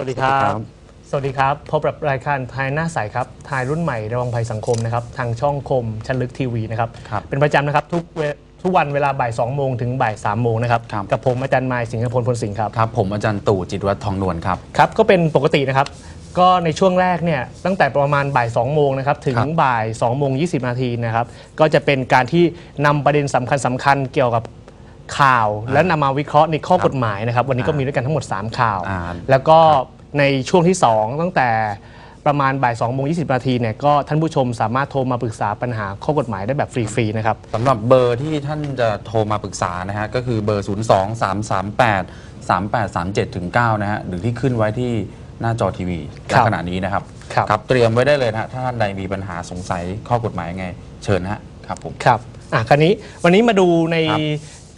วัสดีครับครับ สวัสดีครับ พบกับรายการทายหน้าใสครับ ทายรุ่นใหม่ระวังภัยสังคมนะครับ ทางช่องคมชันลึกทีวีนะครับ ครับเป็นประจำนะครับทุกเวทุกวันเวลาบ่าย2โมงถึงบ่าย3โมงนะครับ ครับ กับผมอาจารย์มายสิงห์พลพลสิงห์ครับ ครับ ผมอาจารย์ตู่จิตรวัฒน์ทองนวลครับ ครับ ก็เป็นปกตินะครับ ก็ในช่วงแรกเนี่ยตั้งแต่ประมาณบ่าย2โมงนะครับถึงครับบ่าย2โมง20 นาทีนะครับ ก็จะเป็นการที่นำประเด็นสำคัญสำคัญเกี่ยวกับ ข่าวและนำมาวิเคราะห์ในข้อกฎหมายนะครับ วันนี้ก็มีด้วยกันทั้งหมด 3 ข่าว อ่า แล้วก็ในช่วงที่ 2 ตั้งแต่ประมาณบ่าย2โมง20นาทีเนี่ยก็ท่านผู้ชมสามารถโทรมาปรึกษาปัญหาข้อกฎหมายได้แบบฟรีๆนะครับ สำหรับเบอร์ที่ท่านจะโทรมาปรึกษานะฮะ ก็คือเบอร์ 0 2 3 3 8 3 8 3 7ถึง9นะฮะ หรือที่ขึ้นไว้ที่หน้าจอทีวีครัณบขณะนี้นะครับครับ เตรียมไว้ได้เลยนะฮะ ถ้าท่านใดมีปัญหาสงสัยข้อกฎหมายยังไง เชิญนะฮะครับผม ครับอะคราวนี้วันนี้มาดูในครับ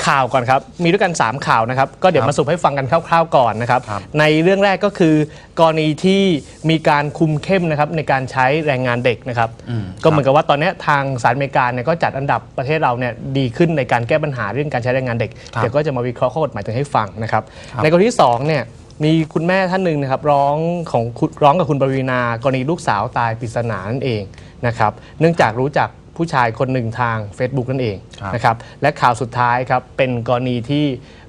ข่าวก่อนครับ มีด้วยกัน 3 ข่าวนะครับ ก็เดี๋ยวครับมาสรุปให้ฟังกันคร่าวๆก่อนนะครับครับ ในเรื่องแรกก็คือกรณีที่มีการคุมเข้มนะครับในการใช้แรงงานเด็กนะครับอืมก็เหมือนกับว่าตอนนี้ทางสหรัฐอเมริกาเนี่ยก็จัดอันดับประเทศเราเนี่ยดีขึ้นในการแก้ปัญหาเรื่องการใช้แรงงานเด็กครับเดี๋ยวก็จะมาวิเคราะห์ข้อกฎหมายตรงให้ฟังนะครับครับในกรณีที่สองเนี่ยมีคุณแม่ท่านหนึ่งนะครับร้องของคุณร้องกับคุณปวีณากรณีลูกสาวตายปริศนานั่นเองนะครับ เนื่องจากรู้จัก ผู้ชายคนหนึ่งทาง Facebook นั่นเองครับนะครับและข่าวสุดท้ายครับเป็นกรณีที่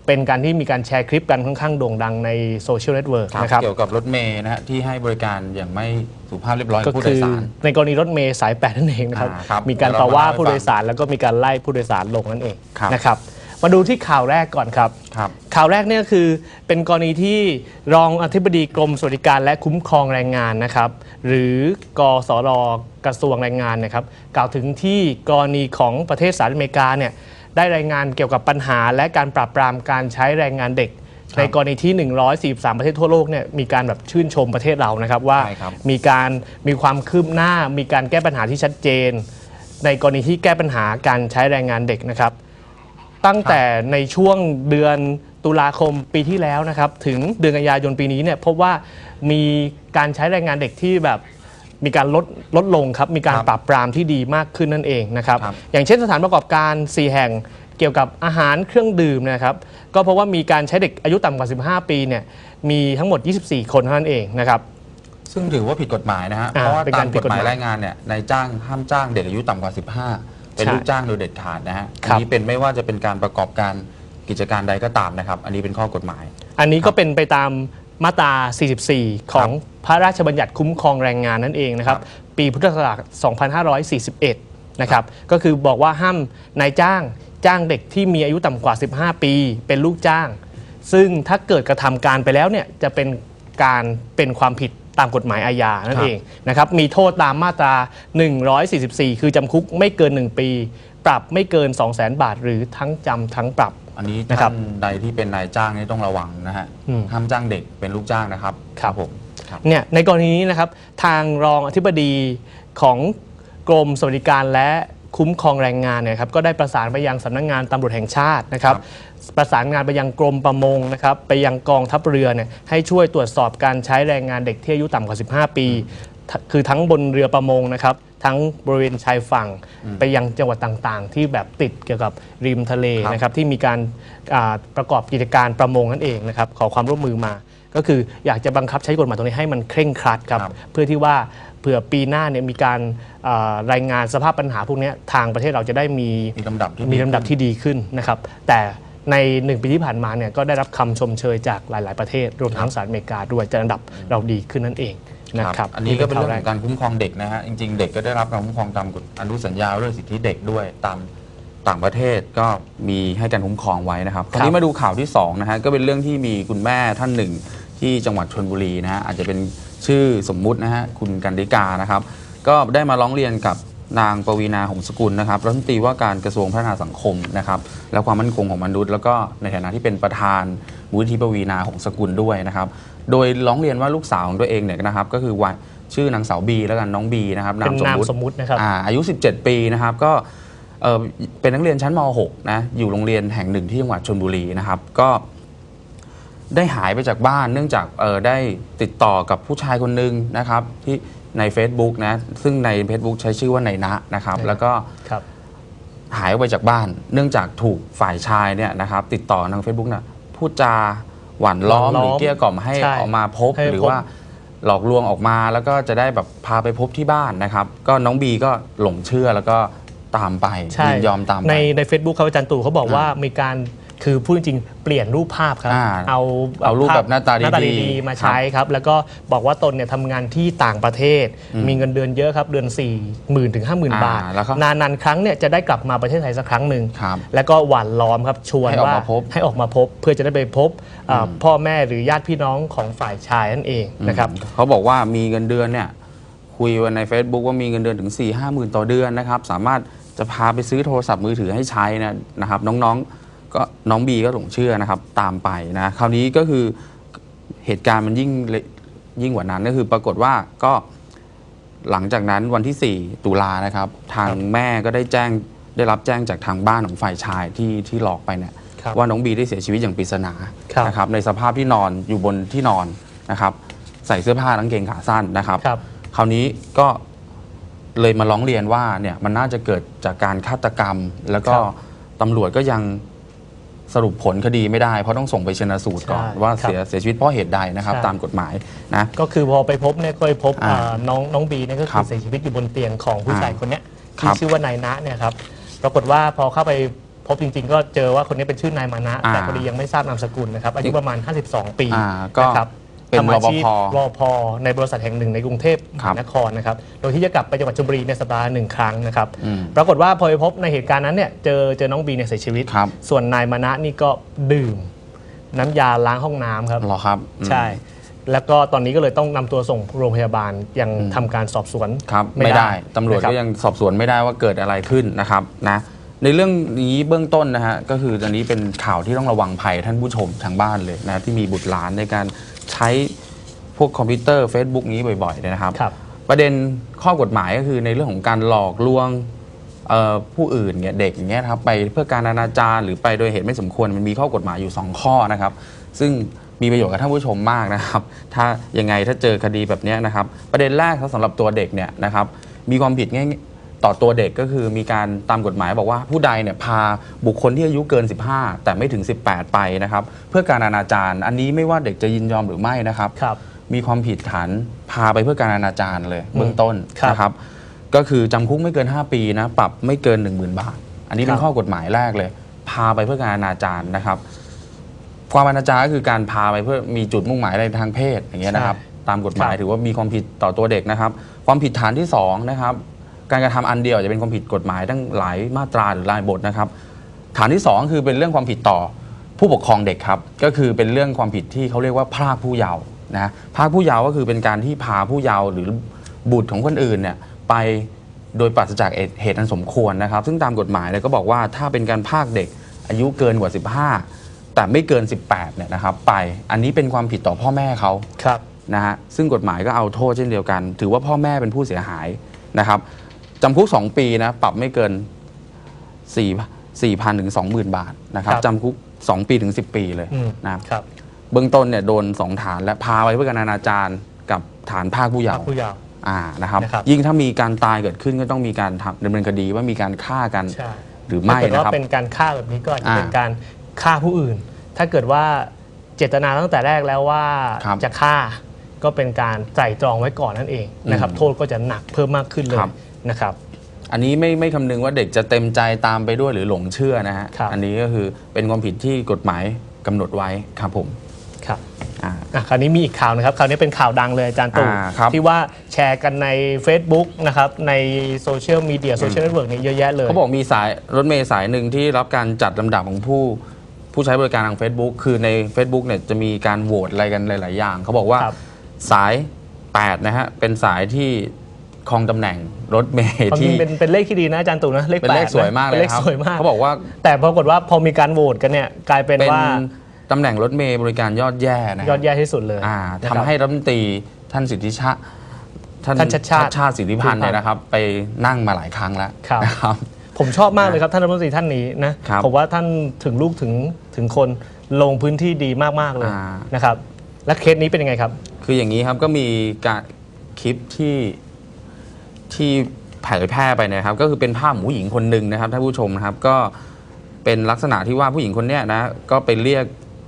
เป็นการที่มีการแชร์คลิปกันค่อนข้างโด่งดังในโซเชียลเน็ตเวิร์กครับนะครับเกี่ยวกับรถเมย์นะฮะที่ให้บริการอย่างไม่สุภาพเรียบร้อยกัก็บผู้โดคืยอสารในกรณีรถเมย์สายแปดนั่นเองนะครับอ่าครับมีการเดี๋ยวต่อเราว่ามาเล่าให้ผู้โดยสารแล้วก็มีการไล่ผู้โดยสารลงนั่นเองครับนะครับมาดูที่ข่าวแรกก่อนครับครับข่าวแรกเนี่ยก็คือเป็นกรณีที่รองอธิบดีกรมสวัสดิการและคุ้มครองแรงงานนะครับ หรือกสร กระทรวงแรงงานนะครับ กล่าวถึงที่กรณีของประเทศสหรัฐอเมริกาเนี่ยได้รายงานเกี่ยวกับปัญหาและการปราบปรามการใช้แรงงานเด็กครับในกรณีที่ 143 ประเทศทั่วโลกเนี่ยมีการแบบชื่นชมประเทศเรานะครับว่าใช่ครับ มีการมีความคืบหน้า มีการแก้ปัญหาที่ชัดเจน ในกรณีที่แก้ปัญหาการใช้แรงงานเด็กนะครับ ตั้งแต่ในช่วงเดือนตุลาคมปีที่แล้วนะครับ ถึงเดือนกันยายนปีนี้เนี่ยพบว่ามีการใช้แรงงานเด็กที่แบบ มีการลดลดลงครับ มีการครับปรับปรามที่ดีมากขึ้นนั่นเองนะครับ ครับ อย่างเช่นสถานประกอบการ 4 แห่งเกี่ยวกับอาหารเครื่องดื่มนะครับ ก็เพราะว่ามีการใช้เด็กอายุต่ำกว่า 15 ปีเนี่ยมีทั้งหมด 24 คนเท่านั้นเองนะครับ ซึ่งถือว่าผิดกฎหมายนะฮะ อ่าเพราะว่าเป็นตาการมผิกดฎกฎหหมายมายแรงงานเนี่ยนายจ้างห้ามจ้างเด็กอายุต่ำกว่า 15 เป็นใช่ลูกจ้างโดยเด็ดขาดนะฮะ ครัอับนนี้เป็นไม่ว่าจะเป็นการประกอบการกิจการใดก็ตามนะครับ อันนี้เป็นข้อกฎหมาย อันนี้ครัก็บเป็นไปตามมาตรา 44 ของ พระราชบัญญัติคุ้มครองแรงงานนั่นเองนะครับครับ ปีพุทธศักราช 2541 นะครับ ก็คือบอกว่าห้ามนายจ้างจ้างเด็กที่มีอายุต่ำกว่า 15 ปี เป็นลูกจ้าง ซึ่งถ้าเกิดกระทำการไปแล้วเนี่ยจะเป็นการเป็นความผิดตามกฎหมายอาญานั่คนรับเองนะครับ มีโทษตามมาตรา 144 คือจำคุกไม่เกิน 1 ปี ปรับไม่เกิน 200,000บาท หรือทั้งจำทั้งปรับ อันนี้นะครับท่านใดที่เป็นนายจ้างนี่ต้องระวังนะฮะอืมห้ามจ้างเด็กเป็นลูกจ้างนะครับ ครับผมครับ เนี่ยในกรณีนี้นะครับทางรองอธิบดีของกรมสวัสดิการและคุ้มครองแรงงานเนี่ยครับก็ได้ประสานไปยังสำนักงานตำรวจแห่งชาตินะครับประสานงานไปยังกรมประมงนะครับไปยังกองทัพเรือเนี่ยให้ช่วยตรวจสอบการใช้แรงงานเด็กที่อายุต่ำกว่า 15 ปีทคือทั้งบนเรือประมงนะครับทั้งบริเวณชายฝั่งไปยังจังหวัดต่างๆ ที่แบบติดเกี่ยวกับริมทะเลครับนะครับที่มีการอ่าประกอบกิจการประมงนั่นเองนะครับขอความร่วมมือมา ก็คืออยากจะบังคับใช้กฎหมายตรงนี้ให้มันเคร่งครัดครับครับเพื่อที่ว่าเผื่อปีหน้าเนี่ยมีการอ่ารายงานสภาพปัญหาพวกเนี้ยทางประเทศเราจะได้มี มีลำดับที่มีลำดับที่ดีขึ้นนะครับ แต่ในหนึ่งปีที่ผ่านมาเนี่ยก็ได้รับคำชมเชยจากหลาย ๆ ประเทศ รวมทั้งสหรัฐอเมริกาด้วยจะอันดับเราดีขึ้นนั่นเองนะคครัรับบอันนี้ก็เป็นเรื่องข่าวของการคุ้มครองเด็กนะฮะ จริงๆ เด็กก็ได้รับการคุ้มครองตามกฎอนุสัญญาเรื่องสิทธิเด็กด้วยตามต่างประเทศก็มีให้การคุ้มครองไว้นะครับคราวนี้มาดูข่าวที่สองนะฮะก็เป็นเรื่องที่มีคุณแม่ท่านหนึ่ง ที่จังหวัดชนบุรีนะฮะอาจจะเป็นชื่อสมมุตินะฮะคุณกันดิกานะครับ ก็ได้มาร้องเรียนกับนางปวีนาหงสกุลนะครับรัฐมนตรีว่าการกระทรวงพัฒนาสังคมนะครับและความมั่นคงของมนุษย์ แล้วก็ในฐานะที่เป็นประธานมูลนิธิปวีนาหงสกุลด้วยนะครับ โดยร้องเรียนว่าลูกสาวของตัวเองเนี่ยนะครับ ก็คือวันชื่อนางสาวบีแล้วกันน้องบีนะครับเป็นนามสมมุตินะครับอ่าอายุ 17 ปีนะครับก็เอ่อเป็นนักเรียนชั้นม .6 นะอยู่โรงเรียนแห่งหนึ่งที่จังหวัดชลบุรีนะครับ ก็ ได้หายไปจากบ้านเนื่องจากเออได้ติดต่อกับผู้ชายคนหนึ่งนะครับ ที่ใน Facebook นะซึ่งใน Facebook ใช้ชื่อว่าในนะนะครับ แล้วก็ครับ หายออกไปจากบ้าน เนื่องจากถูกฝ่ายชายเนี่ยนะครับ ติดต่อทาง Facebook นะพูดจาหวานล้อมหวานล้อมหรือเกลี้ยกล่อมให้ใช่ออกมาพบให้หรือพบ ว่าหลอกลวงออกมาแล้วก็จะได้แบบพาไปพบที่บ้านนะครับ ก็น้องบีก็หลงเชื่อแล้วก็ตามไปใช่ยินยอมตามไป ในใน Facebook ครับอาจารย์ตู่เขาบอกว่ามีการ คือพูดจริงๆเปลี่ยนรูปภาพครับ อ่าเอาเอารูปแบบหน้าตาดีๆหน้าตาดีๆมาใช้ครับ แล้วก็บอกว่าตนเนี่ยทำงานที่ต่างประเทศ มีเงินเดือนเยอะครับ เดือน 4 0 0 0 0 ถึง 50,000 อ่าบาท แล้วก็นาน ๆ ครั้งเนี่ยจะได้กลับมาประเทศไทยสักครั้งหนึ่ง ครับแล้วก็หวานล้อมครับชวนให้ออกว่ามาพบ ให้ออกมาพบ เพื่อจะได้ไปพบอ่าพ่อแม่หรือญาติพี่น้องของฝ่ายชายนั่นเองนะครับ เขาบอกว่ามีเงินเดือนเนี่ยคุยวันใน Facebook ว่ามีเงินเดือนถึง 4 5 0 0 0 0 ต่อเดือนนะครับ สามารถจะพาไปซื้อโทรศัพท์มือถือให้ใช้นะนะครับ น้องๆ ก็น้องบีก็หลงเชื่อนะครับ ตามไปนะคราวนี้ก็คือเหตุการณ์มันยิ่งเละยิ่งกว่านั้นก็คือปรากฏว่าก็หลังจากนั้นวันที่ 4 ตุลานะครับ ทางแม่ก็ได้แจ้งได้รับแจ้งจากทางบ้านของฝ่ายชายที่ที่หลอกไปเนี่ยครับว่าน้องบีได้เสียชีวิตอย่างปริศนาครับนะครับ ในสภาพที่นอนอยู่บนที่นอนนะครับ ใส่เสื้อผ้ากางเกงขาสั้นนะครับ ครับคราวนี้ก็เลยมาร้องเรียนว่าเนี่ยมันน่าจะเกิดจากการฆาตกรรม แล้วก็ครับตำรวจก็ยัง สรุปผลคดีไม่ได้ เพราะต้องส่งไปชนะสูตรก่อนใช่ว่าครับเสียเสียชีวิตเพราะเหตุใดนะครับ ใช่ ตามกฎหมายนะ ก็คือพอไปพบเนี่ยก็ไปพบอ่าอ่าน้องน้องบีเนี่ยก็ครัคือบเสียชีวิตอยู่บนเตียงของผู้อ่าชายคนเนี้ยครัที่บชื่อว่านายนะเนี่ยครับปรากฏว่าพอเข้าไปพบจริง ๆ ก็เจอว่าคนนี้เป็นชื่อนายมานะ อ่าแต่พอดียังไม่ทราบนามสกุลนะครับอายุประมาณ 52 ปีอ่าก็นะครับ เป็นทำอาชีพรปภรอพอในบริษัทแห่งหนึ่งในกรุงเทพมครับหานครนะครับ โดยที่จะกลับไปจังหวัดชลบุรีในสัปดาห์ละหนึ่งครั้งนะครับ อืมปรากฏว่าพอไปพบในเหตุการณ์นั้นเนี่ยเจอเจอน้องบีเนี่ยเสียชีวิต ครับ ส่วนนายมานะนี่ก็ดื่ม น้ำยาล้างห้องน้ำครับ เหรอครับอืม ใช่ แล้วก็ตอนนี้ก็เลยต้องนำตัวส่งโรงพยาบาลยังทำการสอบสวนครับไม่ได้ตำรวจนะคบ ก็ยังสอบสวนไม่ได้ว่าเกิดอะไรขึ้นนะครับนะในเรื่องนี้เบื้องต้นนะฮะก็คืออันนี้เป็นข่าวที่ต้องระวังภัยท่านผู้ชมทางบ้านเลยนะที่มีบุตรหลานในการ ใช้พวกคอมพิวเตอร์ Facebook นี้บ่อยๆเนี่ยนะครับ ครับ ประเด็นข้อกฎหมายก็คือในเรื่องของการหลอกลวงเอ่อผู้อื่นเนี่ยเด็กอย่างเงี้ยนะครับไปเพื่อการอนาจารหรือไปโดยเหตุไม่สมควรมันมีข้อกฎหมายอยู่ 2 ข้อนะครับ ซึ่งมีประโยชน์กับท่านผู้ชมมากนะครับ ถ้ายังไงถ้าเจอคดีแบบเนี้ยนะครับ ประเด็นแรกครับสำหรับตัวเด็กเนี่ยนะครับมีความผิดง่าย ต่อตัวเด็กก็คือมีการตามกฎหมายบอกว่าผู้ใดเนี่ยพาบุคคลที่อายุเกิน 15 แต่ไม่ถึง 18 ไปนะครับเพื่อการอนาจารอันนี้ไม่ว่าเด็กจะยินยอมหรือไม่นะครับ ครับ มีความผิดฐานพาไปเพื่อการอนาจารเลยเบื้องต้นครับ นะครับ ก็คือจำคุกไม่เกิน 5 ปีนะปรับไม่เกิน 1 0,000 บาท อันนี้เป็ครันบข้อกฎหมายแรกเลย พาไปเพื่อการอนาจารนะครับ ความอนาจารก็คือการพาไปเพื่อมีจุดมุ่งหมายในทางเพศอย่างเงี้ยนะครับตามกฎหมายครับ ถือว่ามีความผิดต่อตัวเด็กนะครับ ความผิดฐานที่สองนะครับ การกระทำอันเดียวจะเป็นความผิดกฎหมายตั้งหลายมาตราหรือหลายบทนะครับ ฐานที่สองคือเป็นเรื่องความผิดต่อผู้ปกครองเด็กครับ ก็คือเป็นเรื่องความผิดที่เขาเรียกว่าพรากผู้เยาว์นะพรากผู้เยาว์ก็คือเป็นการที่พาผู้เยาว์หรือบุตรของคนอื่นเนี่ยไปโดยปราศจากเหตุอันสมควรนะครับ ซึ่งตามกฎหมายเนี่ยก็บอกว่าถ้าเป็นการพรากเด็กอายุเกินกว่า 15 แต่ไม่เกิน 18เนี่ยนะครับ ไปอันนี้เป็นความผิดต่อพ่อแม่เขาครับนะฮะซึ่งกฎหมายก็เอาโทษเช่นเดียวกัน ถือว่าพ่อแม่เป็นผู้เสียหายนะครับ จำคุก 2 ปีนะปรับไม่เกิน4 4 0 0 0ถึง20,000 บาทนะครับครับจำคุก 2 ปีถึง 10 ปีเลยอืมนะครับ เบื้องต้นเนี่ยโดน 2 ฐานและพาไปเพื่อการอนาจารกับฐานภาคผู้เยาว์ผู้เยาว์อ่านะครับนะครับ ยิ่งถ้ามีการตายเกิดขึ้นก็ต้องมีการทำดำเนินคดีว่ามีการฆ่ากันใช่หรือถ้าไม่เกิดนะว่าครับเป็นการฆ่าแบบนี้ก็อาจจะอ่าเป็นการฆ่าผู้อื่น ถ้าเกิดว่าเจตนาตั้งแต่แรกแล้วว่าครับจะฆ่าก็เป็นการไตร่ตรองไว้ก่อนนั่นเองนะครับอืมโทษก็จะหนักเพิ่มมากขึ้นเลยครับ นะครับ อันนี้ไม่ไม่คำนึงว่าเด็กจะเต็มใจตามไปด้วยหรือหลงเชื่อนะฮะ ครับ อันนี้ก็คือเป็นความผิดที่กฎหมายกำหนดไว้ครับผมครับอ่า อะคราวนี้มีอีกข่าวนะครับคราวนี้เป็นข่าวดังเลยอาจารย์ตู่อ่าครับที่ว่าแชร์กันใน Facebook นะครับในโซเชียลมีเดียโซเชียลเน็ตเวิร์กเนี่ยเยอะแยะเลย เขาบอกมีสายรถเมย์สายหนึ่งที่รับการจัดลำดับของผู้ผู้ใช้บริการทาง Facebook คือใน Facebook เนี่ยจะมีการโหวตอะไรกันหลาย ๆ อย่าง เขาบอกว่าครับ สาย 8 นะฮะ เป็นสายที่ ครองตำแหน่งรถเมย์ความจริที่งเป็นเป็นเลขที่ดีนะอาจารย์ตู่นะเลขเป็นแปเลดขสวยมากเลยป็นเลขครับสวยมาก เขาบอกว่าแต่ปรากฏว่าพอมีการโหวตกันเนี่ยกลายเป็นเป็นว่าตำแหน่งรถเมย์บริการยอดแย่นะยอดแย่ที่สุดเลยอ่านะคทำรับให้รัฐมนตรีท่านสิทธิชาติท่านชัดชาติชาติสิทธิพันธ์เนี่ยนะครับ ไปนั่งมาหลายครั้งแล้วครับ นะครับ ผมชอบมากเลยครับ ท่านรัฐมนตรีท่านนี้นะครับผมว่าท่านถึงลูกถึงถึงคนลงพื้นที่ดีมาก ๆ เลยอ่านะครับ และเคสนี้เป็นยังไงครับ คืออย่างนี้ครับก็มีการคลิปที่ ที่เผยแพร่ไปนะครับ ก็คือเป็นภาพผู้หญิงคนหนึ่งนะครับท่านผู้ชมนะครับก็เป็นลักษณะที่ว่าผู้หญิงคนเนี้ยนะก็ไปเรียก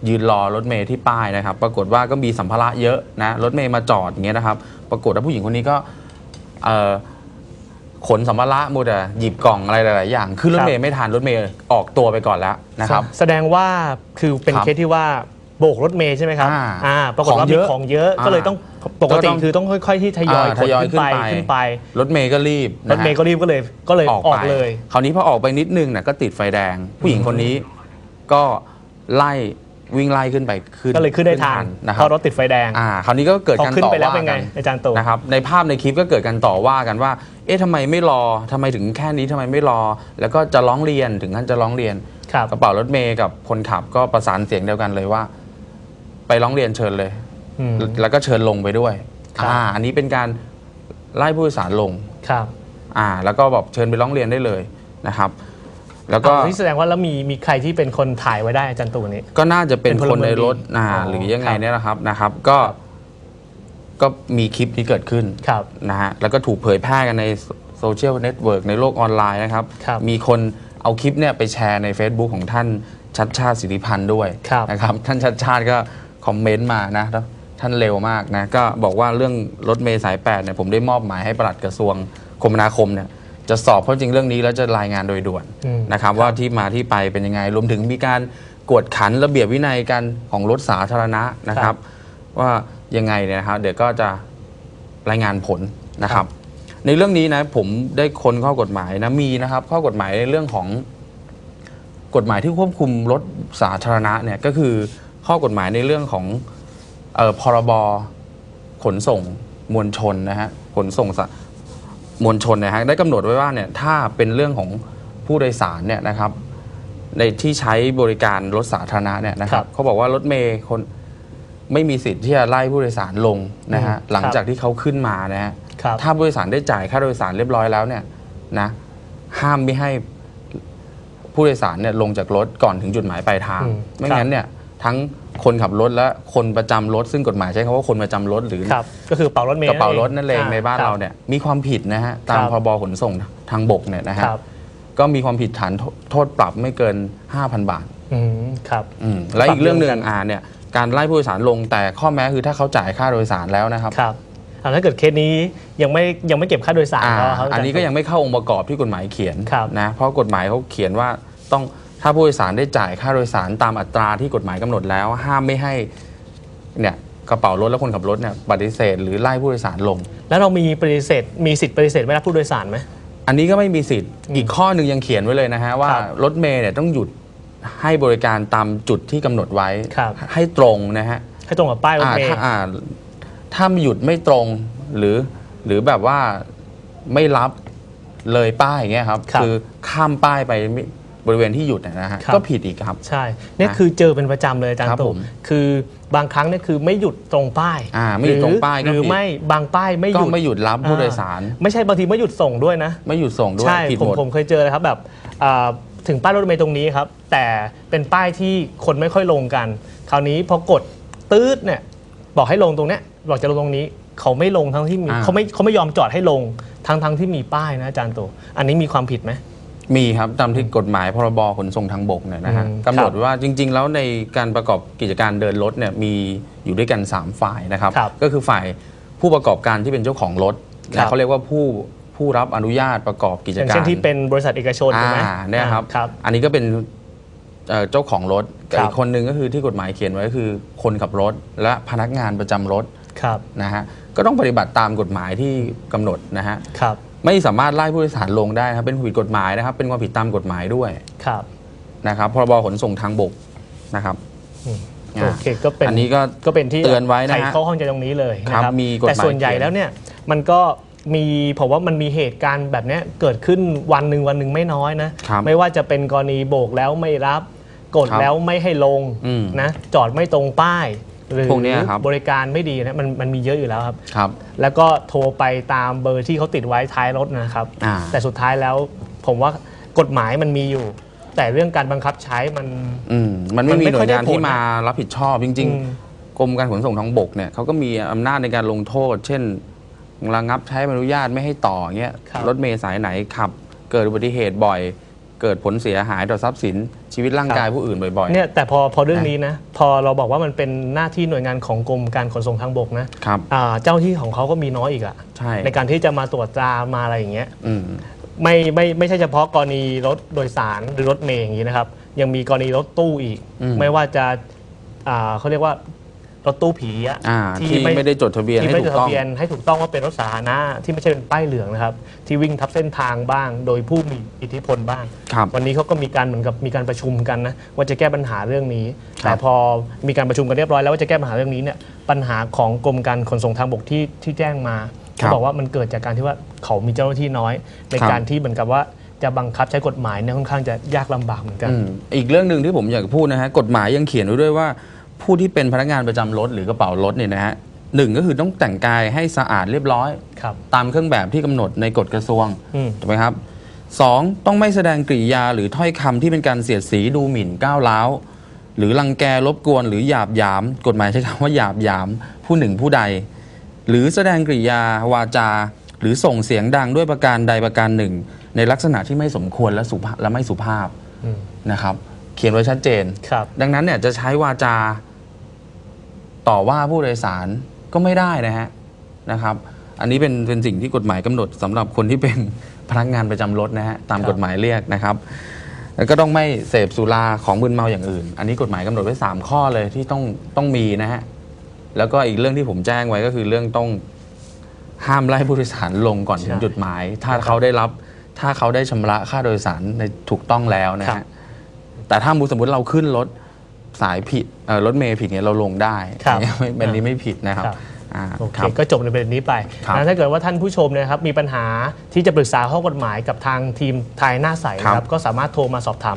ยืนรอรถเมย์ที่ป้ายนะครับ ปรากฏว่าก็มีสัมภาระเยอะนะรถเมย์มาจอดอย่างเงี้ยนะครับ ปรากฏว่าผู้หญิงคนนี้ก็เอ่อขนสัมภาระมัวแต่หยิบกล่องอะไรหลายๆอย่างขึ้นรถเมย์ไม่ทันรถเมย์ออกตัวไปก่อนแล้วนะครับ แสดงว่าคือเป็นครับ เคสที่ว่า โบกรถเมย์ใช่ไหมครับอ่าอ่าปรากฏว่าของเยมีอะของเยอะอ่าก็เลยต้องปกติก็ต้อง คือต้องค่อย ๆ ที่ทยอยอ่าขทนยอยขึ้นไปขึ้นไปขึ้นไป รถเมย์ก็รีบรถเมย์ก็รีบก็เลยก็เลยออกอไปอกเลย คราวนี้พอออกไปนิดนึงเนี่ยก็ติดไฟแดง ผู้หญิงคนนี้ก็ไล่วิ่งไล่ขึ้นไปขึ้นก็เลยขึ้นได้ทันนะคเพรับราะรถติดไฟแดง อ่าคราวนี้ก็เกิดพอการขึ้นต่อไปแล้วว่าเป็นไงกันอาจารย์ตู่ นะครับในภาพในคลิปก็เกิดการต่อว่ากันว่า เอ๊ะทำไมไม่รอทำไมถึงแค่นี้ทำไมไม่รอ แล้วก็จะร้องเรียนถึงขั้นจะร้องเรียน ครับ กระเป๋ารถเมย์กับคนขับก็ประสานเสียงเดียวกันเลยว่า ไปร้องเรียนเชิญเลย อืม แล้วก็เชิญลงไปด้วยครับ อ่าอันนี้เป็นการไล่ผู้โดยสารลงครับอ่าแล้วก็แบบเชิญไปร้องเรียนได้เลยนะครับ แล้วก็อ่านี่แสดงว่าแล้วมีมีใครที่เป็นคนถ่ายไว้ได้อาจารย์ตู่นี้ ก็น่าจะเป็นเป็นพคลนเมืในองดีรถอ่าอ๋อหรือยังไงครับ เนี่ยนะครับนะครับ ก็ก็มีคลิปนี้เกิดขึ้นครับ นะฮะแล้วก็ถูกเผยแพร่กันในโซเชียลเน็ตเวิร์กในโลกออนไลน์นะครับ ครับมีคนเอาคลิปเนี่ยไปแชร์ใน Facebook ของท่านชัดชาติสิทธิพันธ์ด้วยครับ นะครับ ท่านชัดชาติก็ คอมเมนต์มานะแล้วท่านเร็วมากนะ ก็บอกว่าเรื่องรถเมย์สาย8เนี่ยผมได้มอบหมายให้ปลัดกระทรวงคมนาคมเนี่ยจะสอบข้อจริงเรื่องนี้แล้วจะรายงานโดยด่วนอืมนะครับว่าที่มาที่ไปเป็นยังไง รวมถึงมีการกวดขันระเบียบวินัยกันของรถสาธารณะนะคครัรับบว่ายังไงเนี่ยนะครับ เดี๋ยวก็จะรายงานผลนะครับ ในเรื่องนี้นะผมได้ค้นข้อกฎหมายนะมีนะครับ ข้อกฎหมายในเรื่องของกฎหมายที่ควบคุมรถสาธารณะเนี่ยก็คือ ข้อกฎหมายในเรื่องของเออพรบขนส่งมวลชนนะฮะขนส่งสามวลชนเนะฮะได้กำหนดไว้ว่าเนี่ยถ้าเป็นเรื่องของผู้โดยสารเนี่ยนะครับ ในที่ใช้บริการรถสาธารณะเนี่ยนะคครัรับบเขาบอกว่ารถเมย์คนไม่มีสิทธิ์ที่จะไล่ผู้โดยสารลงนะฮะอืมหลังครับจากที่เขาขึ้นมานะฮะครับถ้าผู้โดยสารได้จ่ายค่าโดยสารเรียบร้อยแล้วเนี่ยนะห้ามไม่ให้ผู้โดยสารเนี่ยลงจากรถก่อนถึงจุดหมายปลายทางอืมไม่งั้นเนี่ย ทั้งคนขับรถและคนประจำรถ ซึ่งกฎหมายใช้คำว่าคนประจำรถหรือครับก็คือเป๋ารถเมย์กระเป๋ารถนั่นเองอ่ในบ้านคเราบเนี่ยมีความผิดนะฮะตามครับพรบขนส่งทางบกเนี่ยนะฮะครับก็มีความผิดฐานโทโทษปรับไม่เกิน 5,000 บาทอืมครับอืมและอีกเรื่องหนึ่งปรับเรื่องกันอ่าเนี่ยการไล่ผู้โดยสารลงแต่ข้อแม้คือถ้าเขาจ่ายค่าโดยสารแล้วนะครับครับอ่าถ้าเกิดเคสนี้ยังไม่ยังไม่เก็บค่าโดยสารอ่าแล้วครับอันนี้ก็ยังไม่เข้าองค์ประกอบที่กฎหมายเขียนครับนะเพราะกฎหมายเขาเขียนว่าต้อง ถ้าผู้โดยสารได้จ่ายค่าโดยสารตามอัตราที่กฎหมายกำหนดแล้ว ห้ามไม่ให้เนี่ยกระเป๋ารถและคนขับรถเนี่ยปฏิเสธหรือไล่ผู้โดยสารลง แล้วเรามีปฏิเสธมีสิทธิ์ปฏิเสธไม่รับผู้โดยสารไหมอันนี้ก็ไม่มีสิทธิ์อีกข้อหนึ่งยังเขียนไว้เลยนะฮะว่าครับรถเมย์เนี่ยต้องหยุดให้บริการตามจุดที่กำหนดไว้ครับให้ตรงนะฮะให้ตรงกับป้ายรถอ่าเมย์ถ้าอ่าถ้าหยุดไม่ตรงหรือหรือแบบว่าไม่รับเลยป้ายอย่างเงี้ยครับครับอข้ามป้ายไปไม่ บริเวณที่หยุดนะฮะครับ ก็ผิดอีกครับ ใช่เนี่ยนะคือเจอเป็นประจำเลยอาจารครัย์บตู่ผมคือบางครั้งเนี่ยคือไม่หยุดตรงป้ายอ่าไม่หยุดตรงป้ายก็หรือผิด ไม่บางป้ายไม่หก็ยุดไม่หยุดรับผู้โดยสาร ไม่ใช่บางทีไม่หยุดส่งด้วยนะ ไม่หยุดส่งด้วยใช่ผิดผมหมด ผมเคยเจอเลยครับแบบอ่าถึงป้ายรถเมล์ตรงนี้ครับ แต่เป็นป้ายที่คนไม่ค่อยลงกัน คราวนี้พอกดตืดเนี่ยบอกให้ลงตรงเนี้ยบอกจะลงตรงนี้ เขาไม่ลงทั้งที่มีอ่า เขาไม่เขาไม่ยอมจอดให้ลงทั้งทั้งที่มีป้ายนะอาจารย์ตู่อันนี้มีความผิดไหม มีครับตามที่กฎหมายพรบขนส่งทางบกเนี่ยนะฮะอืมกำหนดครับว่าจริง ๆ แล้วในการประกอบกิจการเดินรถเนี่ยมีอยู่ด้วยกัน 3 ฝ่ายนะครับ ครับก็คือฝ่ายผู้ประกอบการที่เป็นเจ้าของรถครับ นะเขาเรียกว่าผู้ผู้รับอนุญาตประกอบกิจอย่างการเช่นที่เป็นบริษัทเอกชนใช่ไหมอ่าเนี่ยครับ ครับ อันนี้ก็เป็นเอ่อเจ้าของรถกับครับ อีกคนหนึ่งก็คือที่กฎหมายเขียนไว้ก็คือคนขับรถ และพนักงานประจำรถครับนะฮะก็ต้องปฏิบัติตามกฎหมายที่กำหนดนะฮะ ครับ ไม่สามารถไล่ผู้โดยสารลงได้นะครับเป็นความผิดกฎหมายนะครับ เป็นความผิดตามกฎหมายด้วยครับนะครับพรบขนส่งทางบกนะครับอืมอ่าโอเคก็เป็นอันนี้ก็ ก็เป็นที่เตือนไว้นะฮะไขข้อข้องใจตรงนี้เลยนะคครัรับบมีกฎหมายแต่ส่วนใหญ่เขียนแล้วเนี่ยมันก็มีผมว่ามันมีเหตุการณ์แบบเนี้ยเกิดขึ้นวันหนึ่งวันหนึ่งไม่น้อยนะ ครับไม่ว่าจะเป็นกรณีโบกแล้วไม่รับ กดครับแล้วไม่ให้ลงอืม นะจอดไม่ตรงป้าย หรือพวกเนี้ยครับ บริการไม่ดีนะมันมันมีเยอะอยู่แล้วครับ ครับ แล้วก็โทรไปตามเบอร์ที่เขาติดไว้ท้ายรถนะครับ อ่า แต่สุดท้ายแล้วผมว่ากฎหมายมันมีอยู่ แต่เรื่องการบังคับใช้มัน อืมมันไม่มันมีไม่หน่ค่วอยยได้งานที่ผลนะมารับผิดชอบจริง อืม ๆ กรมการขนส่งทางบกเนี่ยเขาก็มีอำนาจในการลงโทษ เช่นระงับใช้ใบอนุญาตไม่ให้ต่อเงี้ยครับ รถเมล์สายไหนขับ เกิดอุบัติเหตุบ่อย เกิดผลเสียหายต่อทรัพย์สินชีวิตร่างกายผู้อื่นบ่อยๆ เนี่ยแต่พอพอเรื่องนี้นะ พอเราบอกว่ามันเป็นหน้าที่หน่วยงานของกรมการขนส่งทางบกนะครับอ่าเจ้าหน้าที่ของเขาก็มีน้อยอีกอะใช่ ในการที่จะมาตรวจตรามาอะไรอย่างเงี้ยอืม ไม่ไม่ไม่ใช่เฉพาะกรณีรถโดยสารหรือรถเมย์อย่างนี้นะครับ ยังมีกรณีรถตู้อีก อืม ไม่ว่าจะอ่าเขาเรียกว่า รถตู้ผีอะอ่าที่ไม่ได้จดทะเบียนที่ให้ไม่ถูจดกต้ทะอง เบียนให้ถูกต้องว่าเป็นรถสาธารณะที่ไม่ใช่เป็นป้ายเหลืองนะครับ ที่วิ่งทับเส้นทางบ้าง โดยผู้มีอิทธิพลบ้าง ครับ วันนี้เขาก็มีการเหมือนกับมีการประชุมกันนะว่าจะแก้ปัญหาเรื่องนี้ครับแต่พอมีการประชุมกันเรียบร้อยแล้วว่าจะแก้ปัญหาเรื่องนี้เนี่ยปัญหาของกรมการขนส่งทางบกที่ที่แจ้งมาเขาบอกว่ามันเกิดจากการที่ว่าเขามีเจ้าหน้าที่น้อย ในการที่เหมือนกับว่าจะบังคับใช้กฎหมายเนี่ยค่อนข้างจะยากลำบากเหมือนกัน อืมอีกเรื่องหนึ่งที่ผมอยากจะพูดนะฮะกฎหมายยังเขียนไว้ด้วยว่า ผู้ที่เป็นพนักงานประจำรถหรือกระเป๋ารถเนี่ยนะฮะหนึ่งก็คือต้องแต่งกายให้สะอาดเรียบร้อย ครับ ตามเครื่องแบบที่กำหนดในกฎกระทรวงอืม ถูกไหมครับสองต้องไม่แสดงกริยาหรือถ้อยคำที่เป็นการเสียดสีดูหมิ่นก้าวร้าว หรือรังแกรบกวนหรือหยาบหยาม กฎหมายใช้คำว่าหยาบหยาม ผู้หนึ่งผู้ใด หรือแสดงกริยาวาจา หรือส่งเสียงดังด้วยประการใดประการหนึ่ง ในลักษณะที่ไม่สมควรและสุภาพและไม่สุภาพอืมนะครับ เขียนไว้ชัดเจน ครับ ดังนั้นเนี่ยจะใช้วาจาต่อว่าผู้โดยสารก็ไม่ได้นะฮะนะครับ อันนี้เป็นเป็นสิ่งที่กฎหมายกำหนดสำหรับคนที่เป็นพนักงานประจำรถนะฮะตามครับ กฎหมายเรียกนะครับแล้วก็ต้องไม่เสพสุราของมึนเมาอย่างอื่น อันนี้กฎหมายกำหนดไว้ 3 ข้อเลยที่ต้องต้องมีนะฮะแล้วก็อีกเรื่องที่ผมแจ้งไว้ก็คือเรื่องต้องห้ามไล่ผู้โดยสารลงก่อนถึงจุดหมาย ถ้าเขาได้รับถ้าเขาได้ชำระค่าโดยสารในถูกต้องแล้วนะครัฮะ บ แต่ถ้าสมมติเราขึ้นรถสายผิดเอ่อรถเมย์ผิดเนี่ยเราลงได้ครับอันนี้ไม่เป็นนี้ไม่ผิดนะครับครับอ่าโอเคครับก็จบในประเด็นนี้ไปครับนะถ้าเกิดว่าท่านผู้ชมเนยนะครับมีปัญหาที่จะปรึกษาข้อกฎหมายกับทางทีมไทยหน้าใสนะคครัรับบก็สามารถโทรมาสอบถาม